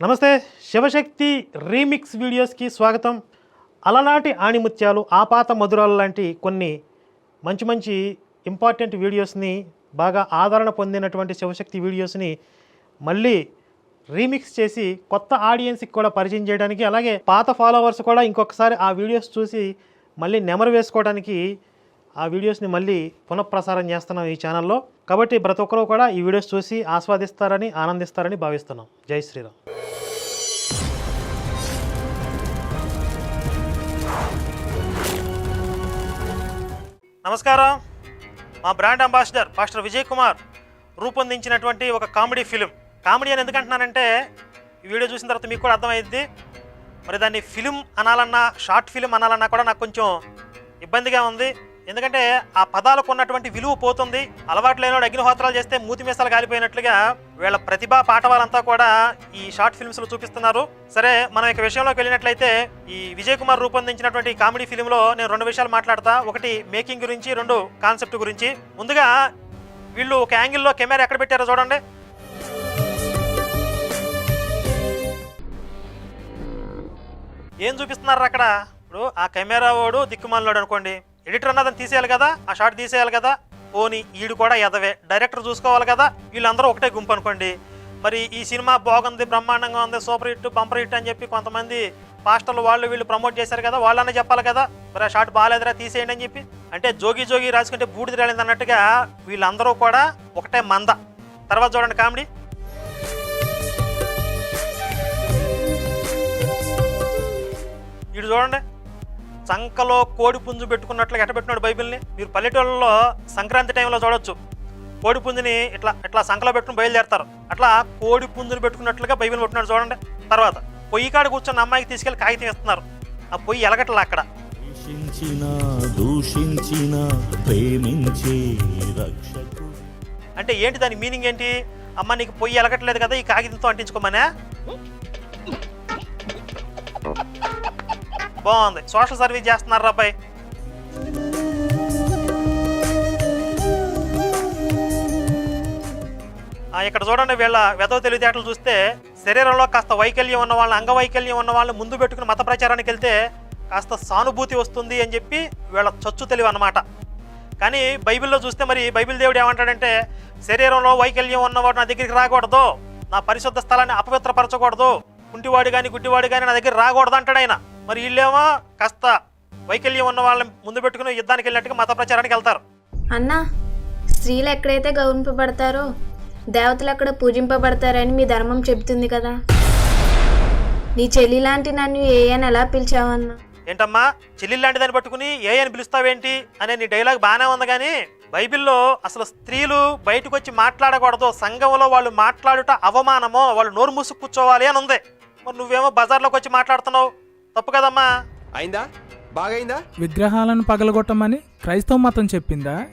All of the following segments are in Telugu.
నమస్తే శివశక్తి రీమిక్స్ వీడియోస్కి స్వాగతం. అలనాటి ఆణిముత్యాలు ఆపాత మధురాలు లాంటి కొన్ని మంచి మంచి ఇంపార్టెంట్ వీడియోస్ని బాగా ఆదరణ పొందినటువంటి శివశక్తి వీడియోస్ని మళ్ళీ రీమిక్స్ చేసి కొత్త ఆడియన్స్కి కూడా పరిచయం చేయడానికి అలాగే పాత ఫాలోవర్స్ కూడా ఇంకొకసారి ఆ వీడియోస్ చూసి మళ్ళీ నెమరు వేసుకోవడానికి ఆ వీడియోస్ని మళ్ళీ పునఃప్రసారం చేస్తున్నాం ఈ ఛానల్లో. కాబట్టి ప్రతి ఒక్కరూ కూడా ఈ వీడియోస్ చూసి ఆస్వాదిస్తారని ఆనందిస్తారని భావిస్తున్నాం. జై శ్రీరామ్. నమస్కారం. మా brand ambassador pastor Vijay Kumar రూపొందించినటువంటి ఒక కామెడీ ఫిలిం. కామెడీ అని ఎందుకంటున్నానంటే ఈ వీడియో చూసిన తర్వాత మీకు కూడా అర్థమైంది మరి దాన్ని ఫిలిం అనాలన్నా షార్ట్ ఫిలిం అనాలన్నా కూడా నాకు కొంచెం ఇబ్బందిగా ఉంది. ఎందుకంటే ఆ పదాలకు ఉన్నటువంటి విలువ పోతుంది. అలవాటు లేనివాడు అగ్నిహోత్రాలు చేస్తే మూతి మీసాలు కాలిపోయినట్లుగా వీళ్ళ ప్రతిభా పాఠవాలంతా కూడా ఈ షార్ట్ ఫిల్మ్స్లో చూపిస్తున్నారు. సరే మనం ఇక విషయంలోకి వెళ్ళినట్లయితే ఈ విజయ్ కుమార్ రూపొందించినటువంటి కామెడీ ఫిలిం లో నేను రెండు విషయాలు మాట్లాడతా. ఒకటి మేకింగ్ గురించి రెండు కాన్సెప్ట్ గురించి. ముందుగా వీళ్ళు ఒక యాంగిల్లో కెమెరా ఎక్కడ పెట్టారో చూడండి. ఏం చూపిస్తున్నారు అక్కడ? ఇప్పుడు ఆ కెమెరా వాడు దిక్కుమాలినాడు అనుకోండి. ఎడిటర్ అన్నదని తీసేయాలి కదా ఆ షాట్ తీసేయాలి కదా. పోని ఈడు కూడా ఎదవే. డైరెక్టర్ చూసుకోవాలి కదా వీళ్ళందరూ ఒకటే గుంపు అనుకోండి. మరి ఈ సినిమా బాగుంది బ్రహ్మాండంగా ఉంది సూపర్ హిట్ బంపర్ హిట్ అని చెప్పి కొంతమంది పాస్టర్లు వాళ్ళు వీళ్ళు ప్రమోట్ చేశారు కదా వాళ్ళనే చెప్పాలి కదా. మరి ఆ షాట్ బాగాలేదురా తీసేయండి అని చెప్పి. అంటే జోగి జోగి రాసుకుంటే బూడిద రాలింది అన్నట్టుగా వీళ్ళందరూ కూడా ఒకటే మంద. తర్వాత చూడండి కామెడీ. ఇటు చూడండి. సంకలో కోడి పుంజు పెట్టుకున్నట్లుగా ఎట్ట పెట్టినాడు బైబిల్ని? మీరు పల్లెటూళ్ళలో సంక్రాంతి టైంలో చూడొచ్చు. కోడి పుంజుని ఇట్లా ఇట్లా సంకలో పెట్టుకుని బయలుదేరతారు. అట్లా కోడి పుంజుని పెట్టుకున్నట్లుగా బైబిల్ పెట్టుకున్నాడు చూడండి. తర్వాత పొయ్యి కాడ కూర్చొని అమ్మాయికి తీసుకెళ్ళి కాగితం ఇస్తున్నారు. ఆ పొయ్యి ఎలగట్లా అక్కడ? అంటే ఏంటి దాని మీనింగ్ ఏంటి? అమ్మ నీకు పొయ్యి ఎలగట్లేదు కదా ఈ కాగితంతో అంటించుకోమనే? బాగుంది. సోషల్ సర్వీస్ చేస్తున్నారు అబ్బాయి ఇక్కడ చూడండి వీళ్ళ వెదవ తెలివితేటలు చూస్తే శరీరంలో కాస్త వైకల్యం ఉన్న వాళ్ళని అంగవైకల్యం ఉన్న వాళ్ళని ముందు పెట్టుకుని మత ప్రచారానికి వెళ్తే కాస్త సానుభూతి వస్తుంది అని చెప్పి వీళ్ళ చచ్చు తెలివి అనమాట కానీ బైబిల్లో చూస్తే మరి బైబిల్ దేవుడు ఏమంటాడంటే శరీరంలో వైకల్యం ఉన్నవాడు నా దగ్గరికి రాకూడదు. నా పరిశుద్ధ స్థలాన్ని అపవిత్రపరచకూడదు. కుంటివాడు కానీ గుడ్డివాడు కానీ నా దగ్గర రాకూడదు అంటాడు ఆయన. మరి వీళ్ళేమో కాస్త వైకల్యం ఉన్న వాళ్ళని ముందు పెట్టుకుని యుద్ధానికి వెళ్ళినట్టుగా మత ప్రచారానికి వెళ్తారు. అన్నా స్త్రీలు ఎక్కడైతే గౌరవింపబడతారో దేవతలు అక్కడ పూజింపబడతారని మీ ధర్మం చెబుతుంది కదా. నీ చెల్లి లాంటి నన్ను ఏ అని ఎలా పిలిచావన్నా? ఏంటమ్మా చెల్లి లాంటి దాన్ని పట్టుకుని ఏ అని పిలుస్తావేంటి అనే నీ డైలాగ్ బాగానే ఉంది కానీ బైబిల్లో అసలు స్త్రీలు బయటకు వచ్చి మాట్లాడకూడదు సంఘంలో వాళ్ళు మాట్లాడుట అవమానమో వాళ్ళు నోరు మూసు కూర్చోవాలి అని ఉంది. మరి నువ్వేమో బజార్లోకి వచ్చి మాట్లాడుతున్నావు? తప్పు కదమ్మా. అయిందా? బాగైందా? విగ్రహాలను పగలగొట్టమని క్రైస్తవ మతం చెప్పిందా?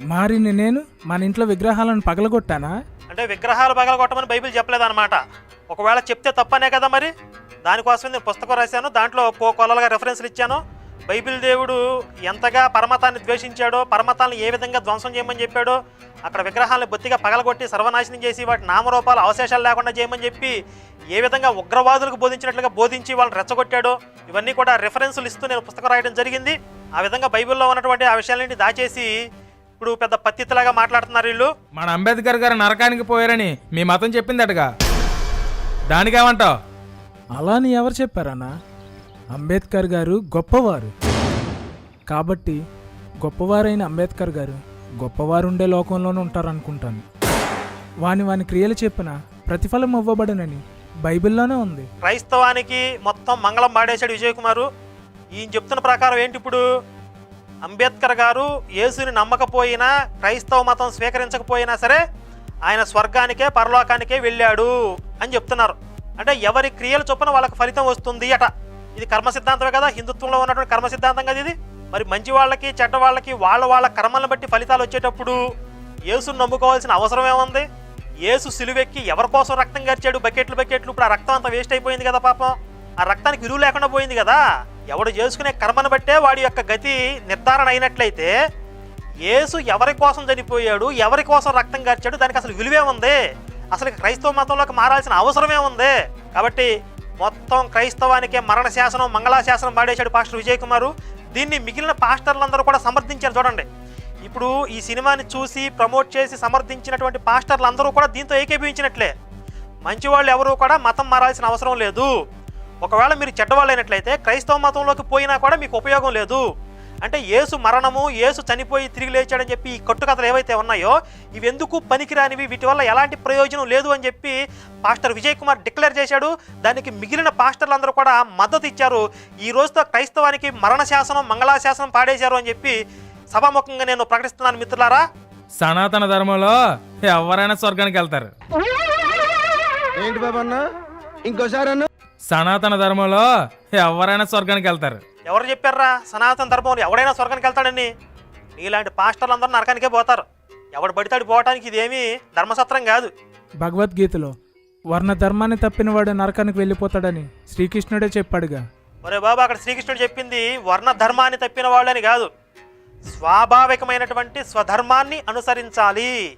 మారిన నేను మన ఇంట్లో విగ్రహాలను పగలగొట్టానా? అంటే విగ్రహాలు పగలగొట్టమని బైబిల్ చెప్పలేదన్నమాట. ఒకవేళ చెప్తే తప్పనే కదా మరి? దానికోసం నేను పుస్తకం రాశాను దాంట్లో కో కొలలుగా రెఫరెన్స్లు ఇచ్చాను. బైబిల్ దేవుడు ఎంతగా పరమతాన్ని ద్వేషించాడో పరమతాన్ని ఏ విధంగా ధ్వంసం చేయమని చెప్పాడో అక్కడ విగ్రహాలను బొత్తిగా పగలగొట్టి సర్వనాశనం చేసి వాటి నామరూపాలు అవశేషాలు లేకుండా చేయమని చెప్పి ఏ విధంగా ఉగ్రవాదులకు బోధించినట్లుగా బోధించి వాళ్ళని రెచ్చగొట్టాడో ఇవన్నీ కూడా రెఫరెన్సులు ఇస్తూ నేను పుస్తకం రాయడం జరిగింది. ఆ విధంగా బైబిల్లో ఉన్నటువంటి ఆ విషయాలన్నింటి దాచేసి ఇప్పుడు పెద్ద పత్తిలాగా మాట్లాడుతున్నారు వీళ్ళు. మన అంబేద్కర్ గారు నరకానికి పోయారని మీ మతం చెప్పిందటగా. దానికేమంటావు? అలా అని ఎవరు చెప్పారన్నా? అంబేద్కర్ గారు గొప్పవారు. కాబట్టి గొప్పవారైన అంబేద్కర్ గారు గొప్పవారు ఉండే లోకంలోనే ఉంటారనుకుంటాను. వాని వాని క్రియలు చెప్పిన ప్రతిఫలం ఇవ్వబడనని బైబిల్లోనే ఉంది. క్రైస్తవానికి మొత్తం మంగళం పాడేశాడు విజయ్ కుమారు ఈయన చెప్తున్న ప్రకారం ఏంటి ఇప్పుడు? అంబేద్కర్ గారు యేసుని నమ్మకపోయినా క్రైస్తవ మతం స్వీకరించకపోయినా సరే ఆయన స్వర్గానికే పరలోకానికే వెళ్ళాడు అని చెప్తున్నారు. అంటే ఎవరి క్రియలు చొప్పున వాళ్ళకి ఫలితం వస్తుంది అట. ఇది కర్మ సిద్ధాంతమే కదా? హిందుత్వంలో ఉన్నటువంటి కర్మ సిద్ధాంతం కదా ఇది? మరి మంచి వాళ్ళకి చెడ్డ వాళ్ళకి వాళ్ళ వాళ్ళ కర్మలను బట్టి ఫలితాలు వచ్చేటప్పుడు ఏసును నమ్ముకోవాల్సిన అవసరం ఏముంది? యేసు సిలువెక్కి ఎవరి కోసం రక్తం గరిచాడు? బకెట్లు బకెట్లు. ఇప్పుడు ఆ రక్తం అంతా వేస్ట్ అయిపోయింది కదా పాపం. ఆ రక్తానికి విలువ లేకుండా పోయింది కదా? ఎవడు చేసుకునే కర్మను బట్టే వాడి యొక్క గతి నిర్ధారణ అయినట్లయితే యేసు ఎవరి కోసం చనిపోయాడు? ఎవరి కోసం రక్తం గరిచాడు? దానికి అసలు విలువే ఉంది అసలు క్రైస్తవ మతంలోకి మారాల్సిన అవసరమే ఉంది కాబట్టి మొత్తం క్రైస్తవానికే మరణ శాసనం మంగళాశాసనం పాడేశాడు పాస్టర్ విజయ్ కుమారు దీన్ని మిగిలిన పాస్టర్లందరూ కూడా సమర్థించారు చూడండి. ఇప్పుడు ఈ సినిమాని చూసి ప్రమోట్ చేసి సమర్థించినటువంటి పాస్టర్లు అందరూ కూడా దీంతో ఏకీభవించినట్లే. మంచివాళ్ళు ఎవరూ కూడా మతం మారాల్సిన అవసరం లేదు. ఒకవేళ మీరు చెడ్డవాళ్ళు అయినట్లయితే క్రైస్తవ మతంలోకి పోయినా కూడా మీకు ఉపయోగం లేదు. అంటే యేసు మరణము యేసు చనిపోయి తిరిగి లేచాడని చెప్పి ఈ కట్టుకథలు ఏవైతే ఉన్నాయో ఇవి ఎందుకు పనికిరానివి? వీటి వల్ల ఎలాంటి ప్రయోజనం లేదు అని చెప్పి పాస్టర్ విజయ్ కుమార్ డిక్లేర్ చేశాడు. దానికి మిగిలిన పాస్టర్లందరూ కూడా మద్దతు ఇచ్చారు. ఈ రోజుతో క్రైస్తవానికి మరణ శాసనం మంగళాశాసనం పాడేశారు అని చెప్పి సభాముఖంగా నేను ప్రకటిస్తున్నాను మిత్రులారా. సనాతన ధర్మంలో ఎవరైనా స్వర్గానికి వెళ్తారు. ఏంటి బాబు అన్న? ఇంకోసారి అన్న. సనాతన ధర్మంలో ఎవరైనా స్వర్గానికి వెళ్తారు. ఎవరు చెప్పారా సనాతన ధర్మంలో ఎవడైనా స్వర్గానికి వెళ్తాడని నీలాంటి పాస్టర్లు అందరూ నరకానికే పోతారు. ఎవడు పడితాడు పోవటానికి ఇదేమీ ధర్మసత్రం కాదు. భగవద్గీతలో వర్ణ ధర్మాన్ని తప్పినవాడు నరకానికి వెళ్ళిపోతాడని శ్రీకృష్ణుడే చెప్పాడుగా. ఒరే బాబు అక్కడ శ్రీకృష్ణుడు చెప్పింది వర్ణ ధర్మాన్ని తప్పిన వాళ్ళని కాదు. స్వాభావికమైనటువంటి స్వధర్మాన్ని అనుసరించాలి.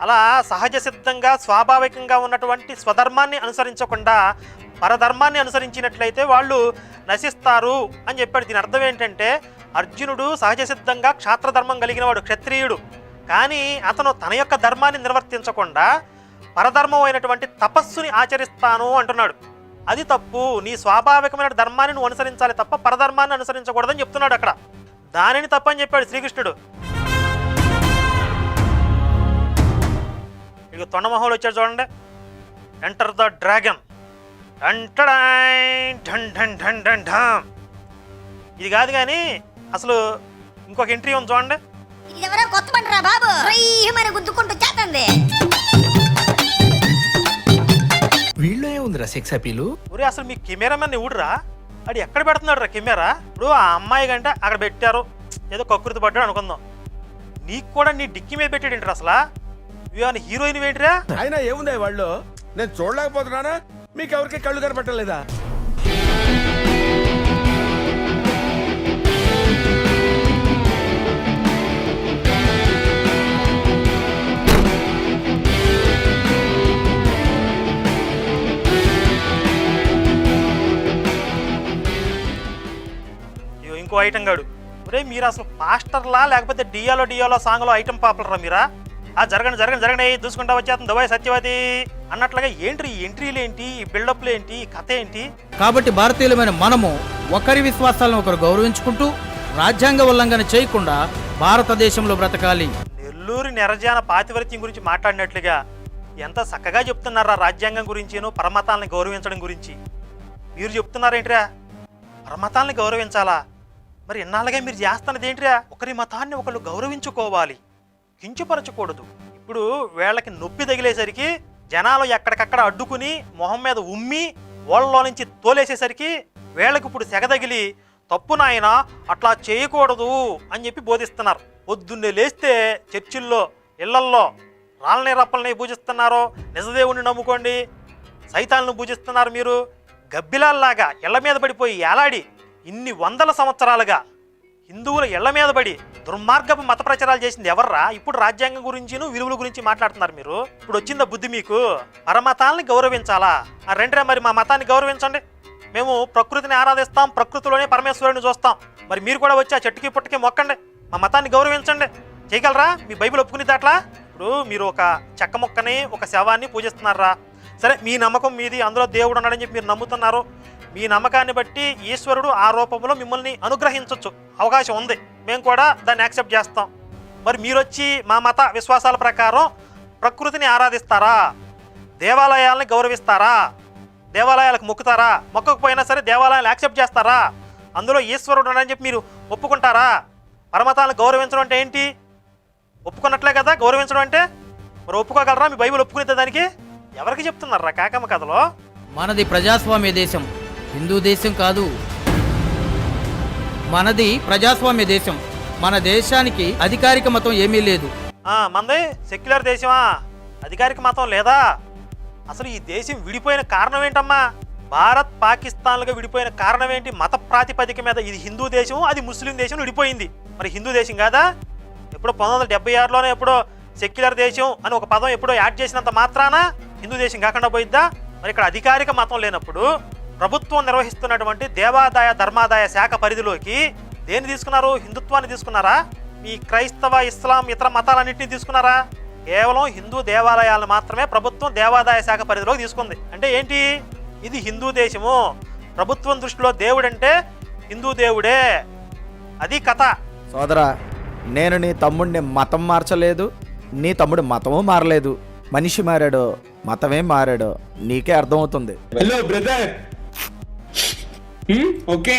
అలా సహజ సిద్ధంగా స్వాభావికంగా ఉన్నటువంటి స్వధర్మాన్ని అనుసరించకుండా పరధర్మాన్ని అనుసరించినట్లయితే వాళ్ళు నశిస్తారు అని చెప్పాడు. దీని అర్థం ఏంటంటే అర్జునుడు సహజ సిద్ధంగా క్షాత్రధర్మం కలిగినవాడు క్షత్రియుడు. కానీ అతను తన యొక్క ధర్మాన్ని నిర్వర్తించకుండా పరధర్మం అయినటువంటి తపస్సుని ఆచరిస్తాను అంటున్నాడు. అది తప్పు. నీ స్వాభావికమైన ధర్మాన్ని నువ్వు అనుసరించాలి తప్ప పరధర్మాన్ని అనుసరించకూడదని చెప్తున్నాడు అక్కడ. దానిని తప్పని చెప్పాడు శ్రీకృష్ణుడు. ఇక తొండమొహంలో వచ్చాడు చూడండి. ఎంటర్ ద డ్రాగన్ ఢన్ ఢన్ ఢన్ ఢన్ ఢమ్. ఇది కాదు కానీ అసలు ఇంకొక ఎంట్రీ ఉంది చూడండి. ఇది ఎవరో కొత్త పంటరా బాబు? రయ్యమని గుద్దుకుంటూ చేస్తుంది. వీళ్ళు ఏముందిరా సెక్స్ అపీలు? ఒరే అసలు మీ కెమెరామెన్ ఎవడురా? అది ఎక్కడ పెడుతున్నాడు రా కెమెరా? ఇప్పుడు ఆ అమ్మాయి కంటే అక్కడ పెట్టారు. ఏదో కక్కుర్తి పడ్డాడు అనుకుందాం. నీకు కూడా నీ డిక్కి మీద పెట్టాడు అసలు? ఇవన్న హీరోయిన్ ఏంటిరా ఆయన ఏముంది వాళ్ళు? నేను చూడలేకపోతున్నానా? మీకు ఎవరికి కళ్ళు కనపట్టలేదా ఇంకో ఐటమ్ గాడు. ఒరే మీరు అసలు పాస్టర్లా లేకపోతే డియాలో డియాలో సాంగ్లో ఐటమ్ పాపులరా మీరా? ఆ జరగండి జరగండి జరగండి. దూసుకుంటా వచ్చేస్తుంది. దుబాయ్ సత్యవతి. అన్నట్లుగా ఏంటి ఈ ఎంట్రీలు ఏంటి? ఈ బిల్డప్లు ఏంటి? ఈ కథ ఏంటి? కాబట్టి భారతీయులమైన మనము ఒకరి విశ్వాసాలను ఒకరు గౌరవించుకుంటూ రాజ్యాంగ ఉల్లంఘన చేయకుండా భారతదేశంలో బ్రతకాలి. నెల్లూరు నెరజాన పాతివృత్యం గురించి మాట్లాడినట్లుగా ఎంత చక్కగా చెప్తున్నారా రాజ్యాంగం గురించిను పరమతాలని గౌరవించడం గురించి. మీరు చెప్తున్నారేంట్రా? పరమతాలని గౌరవించాలా? మరి ఇన్నాళ్ళుగా మీరు చేస్తున్నది ఏంట్రా? ఒకరి మతాన్ని ఒకళ్ళు గౌరవించుకోవాలి. కించుపరచకూడదు. ఇప్పుడు వీళ్ళకి నొప్పి తగిలేసరికి జనాలు ఎక్కడికక్కడ అడ్డుకుని మొహం మీద ఉమ్మి ఓళ్ళలో నుంచి తోలేసేసరికి వీళ్ళకి ఇప్పుడు సెగ తగిలి తప్పు నాయన అట్లా చేయకూడదు అని చెప్పి బోధిస్తున్నారు. పొద్దున్నే లేస్తే చర్చిల్లో ఇళ్ళల్లో రాళ్ళని రప్పల్ని పూజిస్తున్నారో నిజదేవుణ్ణి నమ్ముకోండి సైతాలను పూజిస్తున్నారు మీరు. గబ్బిలాల్లాగా ఇళ్ళ మీద పడిపోయి ఏలాడి ఇన్ని వందల సంవత్సరాలుగా హిందువుల ఇళ్ళ మీద పడి దుర్మార్గపు మత ప్రచారాలు చేసింది ఎవర్రా? ఇప్పుడు రాజ్యాంగం గురించిను విలువల గురించి మాట్లాడుతున్నారు మీరు. ఇప్పుడు వచ్చిందా బుద్ధి మీకు? పరమతాల్ని గౌరవించాలా? ఆ రెండరే మరి మా మతాన్ని గౌరవించండి. మేము ప్రకృతిని ఆరాధిస్తాం ప్రకృతిలోనే పరమేశ్వరుని చూస్తాం. మరి మీరు కూడా వచ్చి ఆ చెట్టుకి పుట్టకి మొక్కండి. మా మతాన్ని గౌరవించండి. చేయగలరా? మీ బైబిల్ ఒప్పుకునే దాట్లా? ఇప్పుడు మీరు ఒక చెక్క మొక్కని ఒక శవాన్ని పూజిస్తున్నారా? సరే మీ నమ్మకం మీది అందులో దేవుడు ఉన్నాడని చెప్పి మీరు నమ్ముతున్నారు. మీ నమ్మకాన్ని బట్టి ఈశ్వరుడు ఆ రూపంలో మిమ్మల్ని అనుగ్రహించవచ్చు అవకాశం ఉంది. మేము కూడా దాన్ని యాక్సెప్ట్ చేస్తాం. మరి మీరొచ్చి మా మత విశ్వాసాల ప్రకారం ప్రకృతిని ఆరాధిస్తారా? దేవాలయాల్ని గౌరవిస్తారా? దేవాలయాలకు మొక్కుతారా? మొక్కకపోయినా సరే దేవాలయాలు యాక్సెప్ట్ చేస్తారా? అందులో ఈశ్వరుడు అని చెప్పి మీరు ఒప్పుకుంటారా? పరమతాలను గౌరవించడం అంటే ఏంటి? ఒప్పుకున్నట్లే కదా గౌరవించడం అంటే? మరి ఒప్పుకోగలరా? మీ బైబిల్ ఒప్పుకునే దానికి? ఎవరికి చెప్తున్నారా కాకమ్మ కథలో? మనది ప్రజాస్వామ్య దేశం. హిందూ దేశం కాదు. మనది ప్రజాస్వామ్య దేశం. మన దేశానికి అధికారిక మతం ఏమీ లేదు. ఆ, మంది సెక్యులర్ దేశమా? అధికారిక మతం లేదా? అసలు ఈ దేశం విడిపోయిన కారణం ఏంటమ్మా? భారత్ పాకిస్తాన్లుగా విడిపోయిన కారణం ఏంటి? మత ప్రాతిపదిక మీద ఇది హిందూ దేశం అది ముస్లిం దేశం విడిపోయింది. మరి హిందూ దేశం కాదా? ఎప్పుడో పంతొమ్మిది వందల డెబ్బై ఆరులోనే ఎప్పుడో సెక్యులర్ దేశం అని ఒక పదం ఎప్పుడో యాడ్ చేసినంత మాత్రాన హిందూ దేశం కాకుండా పోయిద్దా? మరి ఇక్కడ అధికారిక మతం లేనప్పుడు ప్రభుత్వం నిర్వహిస్తున్నటువంటి దేవాదాయ ధర్మాదాయ శాఖ పరిధిలోకి దేన్ని తీసుకున్నారు? హిందుత్వాన్ని తీసుకున్నారా? మీ క్రైస్తవ ఇస్లాం ఇతర మతాలన్నింటినీ తీసుకున్నారా? కేవలం హిందూ దేవాలయాలను మాత్రమే ప్రభుత్వం దేవాదాయ శాఖ పరిధిలోకి తీసుకుంది. అంటే ఏంటి? ఇది హిందూ దేశము. ప్రభుత్వం దృష్టిలో దేవుడంటే హిందూ దేవుడే. అది కథ. సోదరా నేను నీ తమ్ముడిని మతం మార్చలేదు నీ తమ్ముడు మతము మారలేదు. మనిషి మారాడో మతమే మారాడో నీకే అర్థమవుతుంది. Hello brother okay.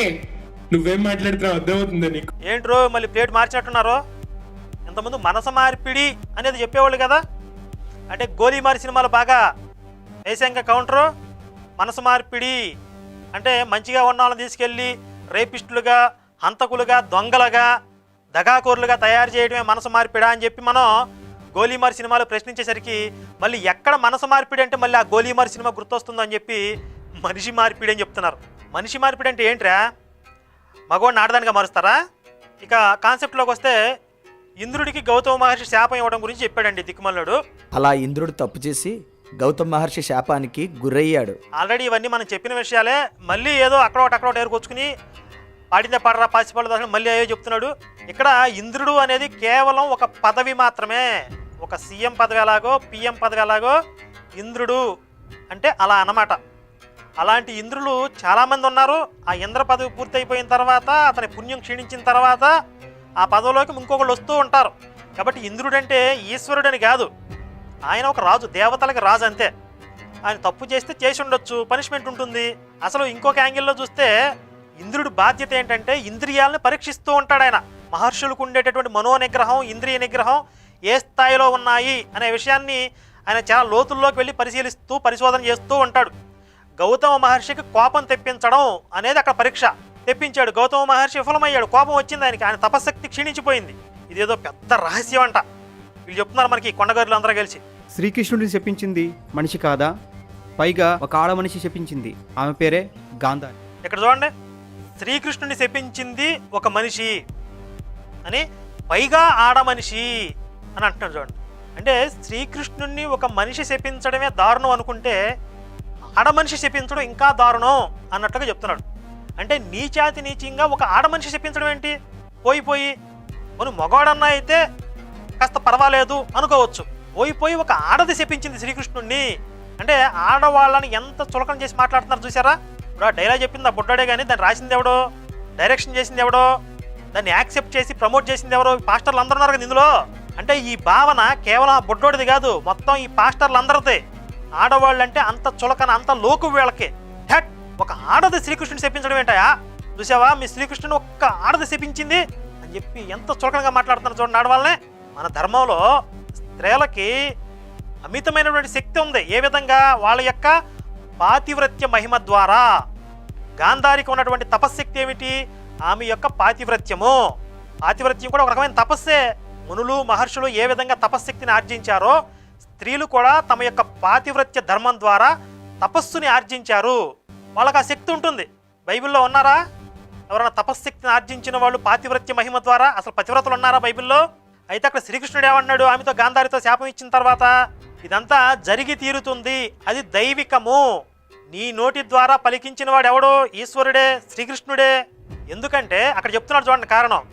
నువ్వేం మాట్లాడుతున్నావు? అర్థమవుతుందా నీకు? ఏంట్రో మళ్ళీ ప్లేట్ మార్చినట్టున్నారో? ఇంతకుముందు మనస మార్పిడి అనేది చెప్పేవాళ్ళు కదా? అంటే గోలీమారి సినిమాలు బాగా వేసాక కౌంటరు? మనసు మార్పిడి అంటే మంచిగా ఉన్న వాళ్ళని తీసుకెళ్ళి రేపిస్టులుగా హంతకులుగా దొంగలుగా దగాకోరులుగా తయారు చేయడమే మనసు మార్పిడా అని చెప్పి మనం గోలీమార్ సినిమాలో ప్రశ్నించేసరికి మళ్ళీ ఎక్కడ మనసు మార్పిడి అంటే మళ్ళీ ఆ గోలీమార్ సినిమా గుర్తొస్తుందని చెప్పి మనిషి మార్పిడి అని చెప్తున్నారు. మనిషి మార్పిడి అంటే ఏంట్రా? మగవాడిని ఆడదానిగా మారుస్తారా? ఇక కాన్సెప్ట్లోకి వస్తే ఇంద్రుడికి గౌతమ మహర్షి శాపం ఇవ్వడం గురించి చెప్పాడండి దిక్కుమల్లుడు. అలా ఇంద్రుడు తప్పు చేసి గౌతమ్ మహర్షి శాపానికి గురయ్యాడు. ఆల్రెడీ ఇవన్నీ మనం చెప్పిన విషయాలే మళ్ళీ ఏదో అక్కడోటి అక్కడోటి ఏరుకొచ్చుకుని పాడిందే పాడరా దర్శనం మళ్ళీ అయ్యో చెప్తున్నాడు. ఇక్కడ ఇంద్రుడు అనేది కేవలం ఒక పదవి మాత్రమే. ఒక సీఎం పదవి ఎలాగో పిఎం పదవి ఎలాగో ఇంద్రుడు. అంటే అలా అన్నమాట. అలాంటి ఇంద్రులు చాలామంది ఉన్నారు. ఆ ఇంద్ర పదవి పూర్తయిపోయిన తర్వాత అతని పుణ్యం క్షీణించిన తర్వాత ఆ పదవిలోకి ఇంకొకళ్ళు వస్తూ ఉంటారు. కాబట్టి ఇంద్రుడంటే ఈశ్వరుడని కాదు. ఆయన ఒక రాజు దేవతలకి రాజు అంతే. ఆయన తప్పు చేస్తే చేసి ఉండొచ్చు పనిష్మెంట్ ఉంటుంది. అసలు ఇంకొక యాంగిల్లో చూస్తే ఇంద్రుడి బాధ్యత ఏంటంటే ఇంద్రియాలను పరీక్షిస్తూ ఉంటాడు ఆయన. మహర్షులకు ఉండేటటువంటి మనో నిగ్రహం ఇంద్రియ నిగ్రహం ఏ స్థాయిలో ఉన్నాయి అనే విషయాన్ని ఆయన చాలా లోతుల్లోకి వెళ్ళి పరిశీలిస్తూ పరిశోధన చేస్తూ ఉంటాడు. గౌతమ మహర్షికి కోపం తెప్పించడం అనేది అక్కడ పరీక్ష. తెప్పించాడు. గౌతమ మహర్షి విఫలమయ్యాడు. కోపం వచ్చింది ఆయనకి. ఆయన తపశక్తి క్షీణించిపోయింది. ఇదేదో పెద్ద రహస్యం అంట. వీళ్ళు చెప్తున్నారు మనకి కొండగారులు అందరూ కలిసి. శ్రీకృష్ణుడిని చెప్పించింది మనిషి కాదా? పైగా ఒక ఆడ మనిషి చెప్పించింది. ఆమె పేరే గాంధారి. ఇక్కడ చూడండి. శ్రీకృష్ణుని శపించింది ఒక మనిషి అని పైగా ఆడ మనిషి అని అంటున్నాడు చూడండి. అంటే శ్రీకృష్ణుణ్ణి ఒక మనిషి శపించడమే దారుణం అనుకుంటే ఆడ మనిషి శపించడం ఇంకా దారుణం అన్నట్టుగా చెప్తున్నాడు. అంటే నీచాతి నీచంగా ఒక ఆడ మనిషి శపించడం ఏంటి? పోయిపోయి మనం మగవాడన్నా అయితే కాస్త పర్వాలేదు అనుకోవచ్చు. పోయిపోయి ఒక ఆడది శపించింది శ్రీకృష్ణుణ్ణి. అంటే ఆడవాళ్ళని ఎంత చులకన చేసి మాట్లాడుతున్నారు చూసారా ఇప్పుడు ఆ డైలాగ్ చెప్పింది ఆ బుడ్డాడే కానీ దాన్ని రాసింది ఎవడో? డైరెక్షన్ చేసింది ఎవడో? దాన్ని యాక్సెప్ట్ చేసి ప్రమోట్ చేసింది ఎవరో? పాస్టర్లు అందరూ ఉన్నారు కదా ఇందులో. అంటే ఈ భావన కేవలం ఆ బుడ్డోడిది కాదు మొత్తం ఈ పాస్టర్లు అందరిదే. ఆడవాళ్ళంటే అంత చులకన అంత లోకు వీళ్ళకి. హెట్! ఒక ఆడది శ్రీకృష్ణుని శపించడం ఏంటయా చూసావా మీ శ్రీకృష్ణుని ఒక్క ఆడది శపించింది? అని చెప్పి ఎంత చులకనగా మాట్లాడుతున్నారు చూడండి ఆడవాళ్ళనే. మన ధర్మంలో స్త్రీలకి అమితమైనటువంటి శక్తి ఉంది. ఏ విధంగా? వాళ్ళ యొక్క పాతివ్రత్య మహిమ ద్వారా. గాంధారికి ఉన్నటువంటి తపశ్శక్తి ఏమిటి? ఆమె యొక్క పాతివ్రత్యము. పాతివ్రత్యం కూడా ఒక రకమైన తపస్సే. మునులు మహర్షులు ఏ విధంగా తపశ్శక్తిని ఆర్జించారో స్త్రీలు కూడా తమ యొక్క పాతివ్రత్య ధర్మం ద్వారా తపస్సుని ఆర్జించారు. వాళ్ళకి ఆ శక్తి ఉంటుంది. బైబిల్లో ఉన్నారా? ఎవరైనా తపశ్శక్తిని ఆర్జించిన వాళ్ళు పాతివ్రత్య మహిమ ద్వారా అసలు పతివ్రతలు ఉన్నారా బైబిల్లో? అయితే అక్కడ శ్రీకృష్ణుడు ఏమన్నాడు? ఆమెతో గాంధారితో శాపం ఇచ్చిన తర్వాత ఇదంతా జరిగి తీరుతుంది. అది దైవికము. నీ నోటి ద్వారా పలికించిన వాడు ఎవడో? ఈశ్వరుడే శ్రీకృష్ణుడే. ఎందుకంటే అక్కడ చెప్తున్నాడు చూడండి కారణం.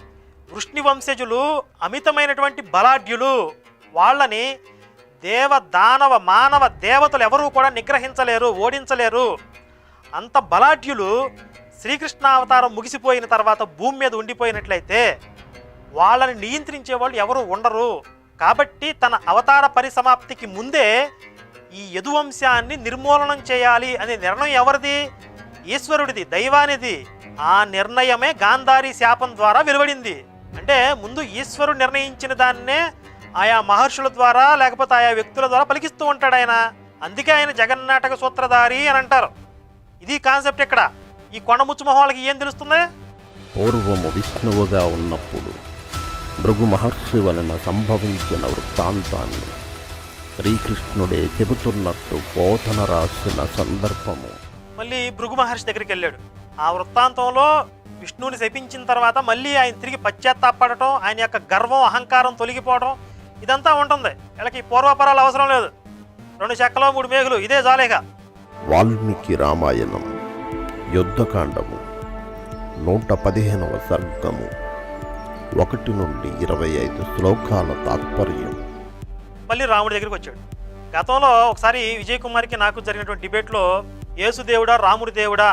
వృష్ణి వంశజులు అమితమైనటువంటి బలాఢ్యులు. వాళ్ళని దేవ దానవ మానవ దేవతలు ఎవరూ కూడా నిగ్రహించలేరు ఓడించలేరు. అంత బలాఢ్యులు శ్రీకృష్ణ అవతారం ముగిసిపోయిన తర్వాత భూమి మీద ఉండిపోయినట్లయితే వాళ్ళని నియంత్రించే వాళ్ళు ఎవరు ఉండరు. కాబట్టి తన అవతార పరిసమాప్తికి ముందే ఈ యదువంశాన్ని నిర్మూలనం చేయాలి అనే నిర్ణయం ఎవరిది? ఈశ్వరుడిది దైవానిది. ఆ నిర్ణయమే గాంధారి శాపం ద్వారా వెలువడింది. అంటే ముందు ఈశ్వరుడు నిర్ణయించిన దాన్నే ఆయా మహర్షుల ద్వారా లేకపోతే ఆయా వ్యక్తుల ద్వారా పలికిస్తూ ఉంటాడు ఆయన. అందుకే ఆయన జగన్నాటక సూత్రధారి అని అంటారు. ఇది కాన్సెప్ట్ ఇక్కడ ఈ కొండముచ్చు మొహాలకి ఏం తెలుస్తుంది? పూర్వము విష్ణువుగా ఉన్నప్పుడు భృగు మహర్షి వలన సంభవించిన వృత్తాంతాన్ని శ్రీకృష్ణుడే చెబుతున్నట్టు పోతన రాసిన సందర్భము. మళ్ళీ భృగు మహర్షి దగ్గరికి వెళ్ళాడు. ఆ వృత్తాంతంలో విష్ణువుని శపించిన తర్వాత మళ్ళీ ఆయన తిరిగి పశ్చాత్తాపడటం ఆయన యొక్క గర్వం అహంకారం తొలగిపోవడం ఇదంతా ఉంటుంది. వీళ్ళకి పూర్వపరాలు అవసరం లేదు. రెండు చెక్కలో మూడు మేఘులు ఇదే జాలేక వాల్మీకి రామాయణం యుద్ధకాండము నూట పదిహేనవ సర్గము ఒకటి నుండి ఇరవై ఐదు శ్లోకాల తాత్పర్యం. మళ్ళీ రాముడి దగ్గరికి వచ్చాడు. గతంలో ఒకసారి విజయ్ కుమార్కి నాకు జరిగినటువంటి డిబేట్లో యేసు దేవుడా రాముడి దేవుడా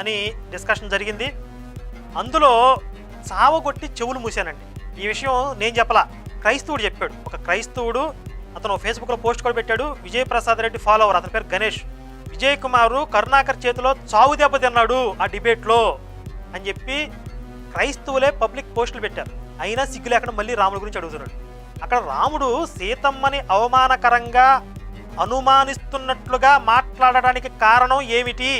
అని డిస్కషన్ జరిగింది. అందులో చావగొట్టి చెవులు మూసానండి ఈ విషయం నేను చెప్పలా. క్రైస్తవుడు చెప్పాడు. ఒక క్రైస్తవుడు అతను ఫేస్బుక్లో పోస్ట్ కూడా పెట్టాడు. విజయప్రసాద్ రెడ్డి ఫాలోవర్ అతని పేరు గణేష్. విజయ్ కుమారు కరుణాకర్ చేతిలో చావు దెబ్బ తిన్నాడు ఆ డిబేట్లో అని చెప్పి క్రైస్తవులే పబ్లిక్ పోస్టులు పెట్టారు. అయినా సిగ్గు లేకుండా మళ్ళీ రాముడి గురించి అడుగుతున్నాడు. అక్కడ రాముడు సీతమ్మని అవమానకరంగా అనుమానిస్తున్నట్లుగా మాట్లాడడానికి కారణం ఏమిటి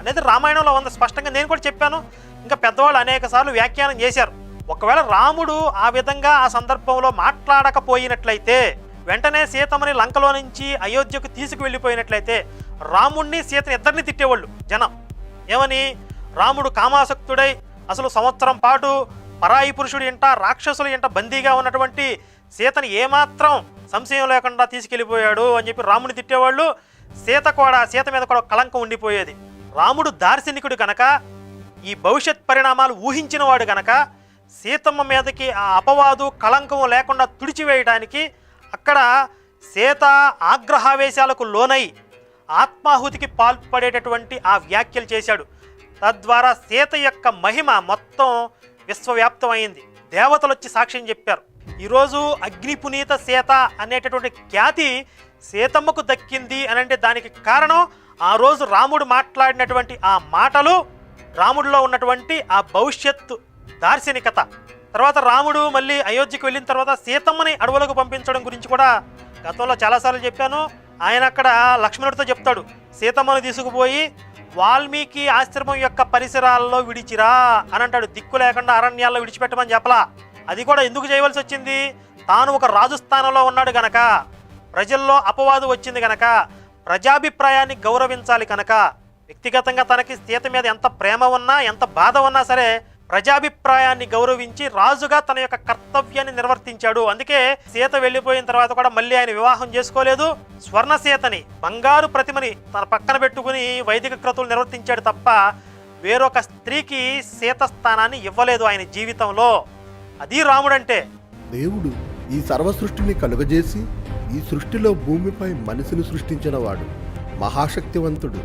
అనేది రామాయణంలో ఉంది. స్పష్టంగా నేను కూడా చెప్పాను. ఇంకా పెద్దవాళ్ళు అనేక సార్లు వ్యాఖ్యానం చేశారు. ఒకవేళ రాముడు ఆ విధంగా ఆ సందర్భంలో మాట్లాడకపోయినట్లయితే వెంటనే సీతమ్మని లంకలో నుంచి అయోధ్యకు తీసుకువెళ్ళిపోయినట్లయితే రాముణ్ణి సీతని ఇద్దరిని తిట్టేవాళ్ళు జనం. ఏమని? రాముడు కామాసక్తుడై అసలు సంవత్సరం పాటు పరాయి పురుషుడు ఇంట రాక్షసులు ఇంట బందీగా ఉన్నటువంటి సీతని ఏమాత్రం సంశయం లేకుండా తీసుకెళ్ళిపోయాడు అని చెప్పి రాముని తిట్టేవాళ్ళు సీత కూడా సీత మీద కూడా కళంకం ఉండిపోయేది. రాముడు దార్శనికుడు గనక ఈ భవిష్యత్ పరిణామాలు ఊహించినవాడు గనక సీతమ్మ మీదకి ఆ అపవాదు కళంకం లేకుండా తుడిచివేయడానికి అక్కడ సీత ఆగ్రహావేశాలకు లోనై ఆత్మాహుతికి పాల్పడేటటువంటి ఆ వ్యాఖ్యలు చేశాడు. తద్వారా సీత యొక్క మహిమ మొత్తం విశ్వవ్యాప్తమైంది. దేవతలు వచ్చి సాక్ష్యం చెప్పారు. ఈరోజు అగ్నిపునీత సీత అనేటటువంటి ఖ్యాతి సీతమ్మకు దక్కింది అని అంటే దానికి కారణం ఆ రోజు రాముడు మాట్లాడినటువంటి ఆ మాటలు రాముడిలో ఉన్నటువంటి ఆ భవిష్యత్తు దార్శనికత. తర్వాత రాముడు మళ్ళీ అయోధ్యకు వెళ్ళిన తర్వాత సీతమ్మని అడవులకు పంపించడం గురించి కూడా గతంలో చాలాసార్లు చెప్పాను. ఆయన అక్కడ లక్ష్మణుడితో చెప్తాడు. సీతమ్మను తీసుకుపోయి వాల్మీకి ఆశ్రమం యొక్క పరిసరాల్లో విడిచిరా అని అంటాడు. దిక్కు లేకుండా అరణ్యాల్లో విడిచిపెట్టమని చెప్పలా. అది కూడా ఎందుకు చేయవలసి వచ్చింది? తాను ఒక రాజు స్థానంలో ఉన్నాడు గనక. ప్రజల్లో అపవాదు వచ్చింది గనక. ప్రజాభిప్రాయాన్ని గౌరవించాలి కనుక. వ్యక్తిగతంగా తనకి సీత మీద ఎంత ప్రేమ ఉన్నా ఎంత బాధ ఉన్నా సరే ప్రజాభిప్రాయాన్ని గౌరవించి రాజుగా తన యొక్క కర్తవ్యాన్ని నిర్వర్తించాడు. అందుకే సీత వెళ్ళిపోయిన తర్వాత కూడా మళ్ళీ ఆయన వివాహం చేసుకోలేదు. స్వర్ణ సీతని బంగారు ప్రతిమని తన పక్కన పెట్టుకుని వైదిక క్రతువులు నిర్వర్తించాడు తప్ప వేరొక స్త్రీకి సీత స్థానాన్ని ఇవ్వలేదు ఆయన జీవితంలో. అది రాముడంటే. దేవుడు ఈ సర్వ సృష్టిని కలుగజేసి ఈ సృష్టిలో భూమిపై మనిషిని సృష్టించిన వాడు. మహాశక్తివంతుడు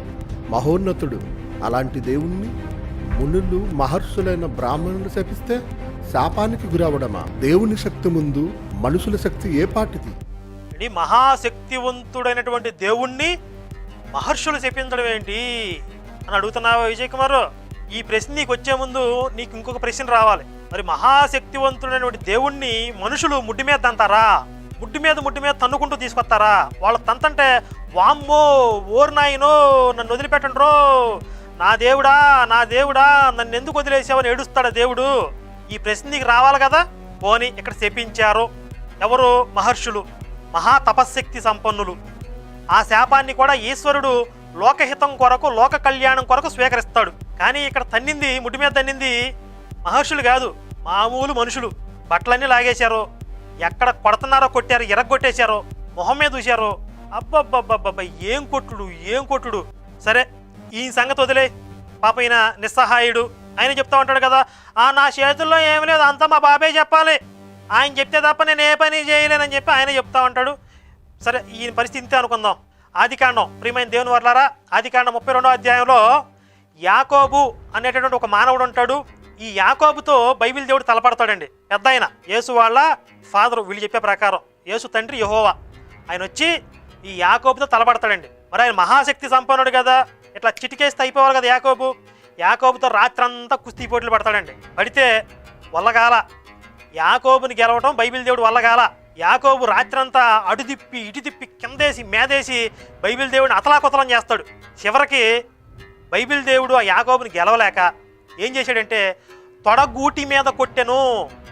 మహోన్నతుడు అలాంటి దేవుణ్ణి మునులు మహర్షులైన బ్రాహ్మణులు శపిస్తే శాపానికి గురవడమా దేవుని శక్తి ముందు మనుషుల శక్తి ఏ పాటిది? ఈ మహాశక్తివంతుడైనటువంటి దేవుణ్ణి మహర్షులు చెప్పించడం ఏంటి? అని అడుగుతున్నావా విజయ్ కుమార్ ఈ ప్రశ్న నీకు వచ్చే ముందు నీకు ఇంకొక ప్రశ్న రావాలి. మరి మహాశక్తివంతుడైనటువంటి దేవుణ్ణి మనుషులు ముడ్డి మీద తంతారా? ముడ్డి మీద ముడ్డి మీద తన్నుకుంటూ తీసుకొస్తారా? వాళ్ళ తంతంటే వామ్మో ఓరు నాయనో నన్ను వదిలిపెట్టండి రో నా దేవుడా నా దేవుడా నన్ను ఎందుకు వదిలేసావని ఏడుస్తాడా దేవుడు? ఈ ప్రశ్న నీకు రావాలి కదా? పోని ఇక్కడ శపించారు. ఎవరు? మహర్షులు. మహా తపశ్శక్తి సంపన్నులు. ఆ శాపాన్ని కూడా ఈశ్వరుడు లోకహితం కొరకు లోక కళ్యాణం కొరకు స్వీకరిస్తాడు. కానీ ఇక్కడ తన్నింది ముడి మీద తన్నింది మహర్షులు కాదు మామూలు మనుషులు. బట్టలన్నీ లాగేశారు. ఎక్కడ కొడుతున్నారో కొట్టారు ఎరగొట్టేశారో. మొహం మీద చూశారు. అబ్బబ్బబ్బబ్బబ్బ ఏం కొట్టుడు ఏం కొట్టుడు. సరే ఈ సంగతి వదిలే. పాప ఈయన నిస్సహాయుడు. ఆయన చెప్తా ఉంటాడు కదా ఆ నా చేతుల్లో ఏమి లేదు అంతా మా బాబే చెప్పాలి. ఆయన చెప్తే తప్ప నేను ఏ పని చేయలేనని చెప్పి ఆయన చెప్తా ఉంటాడు. సరే ఈయన పరిస్థితి ఇంతే అనుకుందాం. ఆదికాండం ప్రియమైన దేవుని వర్లారా ఆదికాండం ముప్పై రెండో అధ్యాయంలో యాకోబు అనేటటువంటి ఒక మానవుడు ఉంటాడు. ఈ యాకోబుతో బైబిల్ దేవుడు తలపడతాడండి. పెద్ద ఆయన. యేసు వాళ్ళ ఫాదర్ వీళ్ళు చెప్పే ప్రకారం. యేసు తండ్రి యహోవా. ఆయన వచ్చి ఈ యాకోబుతో తలపడతాడండి. మరి ఆయన మహాశక్తి సంపన్నుడు కదా. ఇట్లా చిటికేస్తే అయిపోవాలి కదా యాకోబు? యాకోబుతో రాత్రంతా కుస్తీ పోటీలు పడతాడండి. పడితే వల్లగాల యాకోబుని గెలవటం బైబిల్ దేవుడు వల్లగాల యాకోబు రాత్రంతా అటు తిప్పి ఇటు తిప్పి కిందేసి మేదేసి బైబిల్ దేవుడిని అతలాకుతలం చేస్తాడు. చివరికి బైబిల్ దేవుడు ఆ యాకోబుని గెలవలేక ఏం చేశాడంటే తొడగూటి మీద కొట్టెను.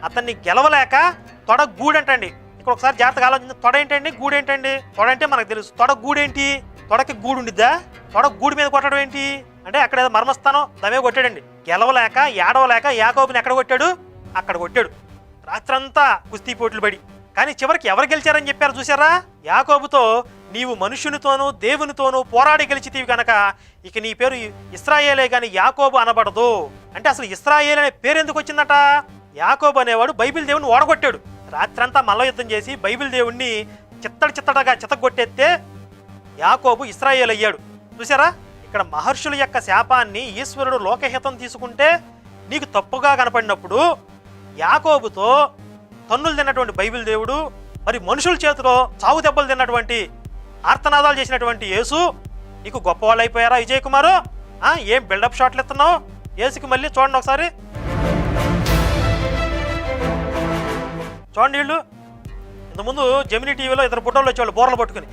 అతన్ని గెలవలేక తొడగూడంటండి ఇక్కడ ఒకసారి జాగ్రత్తగా ఆలోచించి తొడ ఏంటండి? గూడేంటండి? తొడ అంటే మనకు తెలుసు. తొడ గూడేంటి? తొడకి గూడు ఉండిద్దా? తొడకు గూడి మీద కొట్టడం ఏంటి? అంటే అక్కడ ఏదో మర్మస్థానం దమే కొట్టాడండి. గెలవలేక ఏడవలేక యాకోబుని ఎక్కడ కొట్టాడు? అక్కడ కొట్టాడు. రాత్రంతా కుస్తీ పోట్లు పడి. కానీ చివరికి ఎవరు గెలిచారని చెప్పారు చూసారా యాకోబుతో నీవు మనుషునితోనూ దేవునితోనూ పోరాడి గెలిచితివి కనుక ఇక నీ పేరు ఇస్రాయేలే గాని యాకోబు అనబడదు. అంటే అసలు ఇస్రాయేల్ అనే పేరు ఎందుకు వచ్చిందట? యాకోబు అనేవాడు బైబిల్ దేవుని ఓడగొట్టాడు. రాత్రంతా మల్ల యుద్ధం చేసి బైబిల్ దేవుణ్ణి చిత్తడి చిత్తడగా చితగొట్టేస్తే యాకోబు ఇస్రాయేల్ అయ్యాడు చూసారా ఇక్కడ మహర్షుల యొక్క శాపాన్ని ఈశ్వరుడు లోకహితం తీసుకుంటే నీకు తప్పుగా కనపడినప్పుడు యాకోబుతో తన్నులు తిన్నటువంటి బైబిల్ దేవుడు మరి మనుషుల చేతిలో చావు దెబ్బలు తిన్నటువంటి ఆర్తనాదాలు చేసినటువంటి యేసు నీకు గొప్పవాళ్ళు అయిపోయారా విజయ్ కుమారు ఏం బిల్డప్ షాట్లు ఇస్తున్నావు? యేసుకి మళ్ళీ చూడండి ఒకసారి. చూడండి వీళ్ళు. ఇంతకుముందు జమినీ టీవీలో ఇద్దరు బుడ్డోళ్ళు వచ్చేవాళ్ళు బోర్లు పట్టుకుని.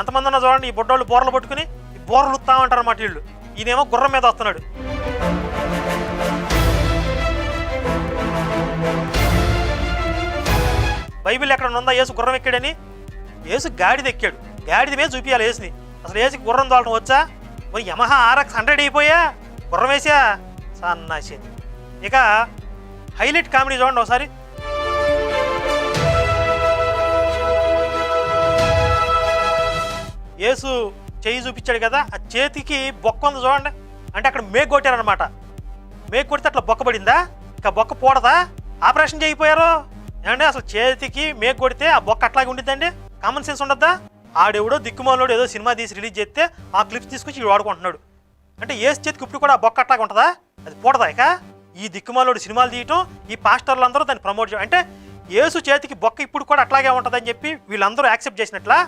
ఎంతమంది ఉన్నా చూడండి ఈ బుడ్డోళ్ళు బోర్లు పట్టుకుని బోర్లు ఉత్తామంటారు అన్నమాట వీళ్ళు. ఈయనేమో గుర్రం మీద వస్తున్నాడు. బైబిల్ ఎక్కడ ఉందా? యేసు గుర్రం ఎక్కాడని? యేసు గాడిద ఎక్కాడు. గాడిద మీద చూపించాలి యేసుని. అసలు యేసుకి గుర్రం తోలటం వచ్చా? మరి యమహా ఆర్ఎక్స్ హండ్రెడ్ అయిపోయా? గుర్రం వేసా? సన్నాసి ఇక హైలైట్ కామెడీ చూడండి ఒకసారి. యేసు చేయి చూపించాడు కదా ఆ చేతికి బొక్క ఉంది చూడండి. అంటే అక్కడ మేక్ కొట్టారనమాట మేక్ కొడితే అట్లా బొక్క పడిందా? ఇంకా బొక్క పోడదా? ఆపరేషన్ చేయిపోయారు. ఏమంటే అసలు చేతికి మేక్ కొడితే ఆ బొక్క అట్లాగే ఉండిద్దండి? కామన్ సెన్స్ ఉండద్దా? ఆడెవడో దిక్కుమాలోడు ఏదో సినిమా తీసి రిలీజ్ చేస్తే ఆ క్లిప్స్ తీసుకొచ్చి వీడు వాడుకుంటున్నాడు. అంటే ఏసు చేతికి ఇప్పుడు కూడా ఆ బొక్క అట్లాగే ఉంటుందా? అది పోడదా ఇక? ఈ దిక్కుమాలోడు సినిమాలు తీయటం ఈ పాస్టర్లు అందరూ దాన్ని ప్రమోట్ చేయడం అంటే ఏసు చేతికి బొక్క ఇప్పుడు కూడా అట్లాగే ఉంటుందని చెప్పి వీళ్ళందరూ యాక్సెప్ట్ చేసినట్లా?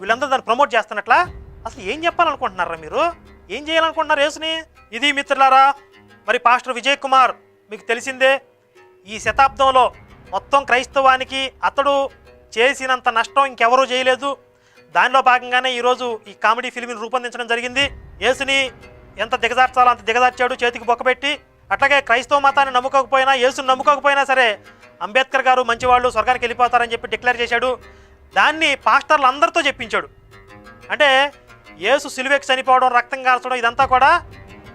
వీళ్ళందరూ దాన్ని ప్రమోట్ చేస్తున్నట్లా? అసలు ఏం చెప్పాలనుకుంటున్నారా మీరు? ఏం చేయాలనుకుంటున్నారు యేసుని? ఇది మిత్రులారా మరి పాస్టర్ విజయ్ కుమార్ మీకు తెలిసిందే ఈ శతాబ్దంలో మొత్తం క్రైస్తవానికి అతడు చేసినంత నష్టం ఇంకెవరూ చేయలేదు. దానిలో భాగంగానే ఈరోజు ఈ కామెడీ ఫిల్మ్ని రూపొందించడం జరిగింది. యేసుని ఎంత దిగజార్చాలో అంత దిగజార్చాడు చేతికి బొక్కబెట్టి అట్లాగే క్రైస్తవ మతాన్ని నమ్ముకోకపోయినా యేసుని నమ్ముకోకపోయినా సరే అంబేద్కర్ గారు మంచివాళ్ళు స్వర్గానికి వెళ్ళిపోతారని చెప్పి డిక్లేర్ చేశాడు. దాన్ని పాస్టర్లు అందరితో చెప్పించాడు. అంటే యేసు సిలువెకి చనిపోవడం రక్తం కాల్చడం ఇదంతా కూడా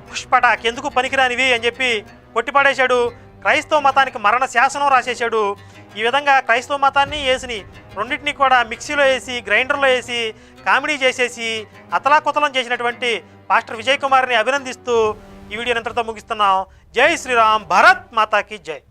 పుష్పటాక్. ఎందుకు పనికిరానివి అని చెప్పి కొట్టిపడేశాడు. క్రైస్తవ మతానికి మరణ శాసనం రాసేశాడు. ఈ విధంగా క్రైస్తవ మతాన్ని వేసిని రెండింటిని కూడా మిక్సీలో వేసి గ్రైండర్లో వేసి కామెడీ చేసేసి అతలాకుతలం చేసినటువంటి పాస్టర్ విజయ్ కుమార్ని అభినందిస్తూ ఈ వీడియోని ఇంతటితో ముగిస్తున్నాం. జై శ్రీరామ్ భారత్ మాతాకి జై.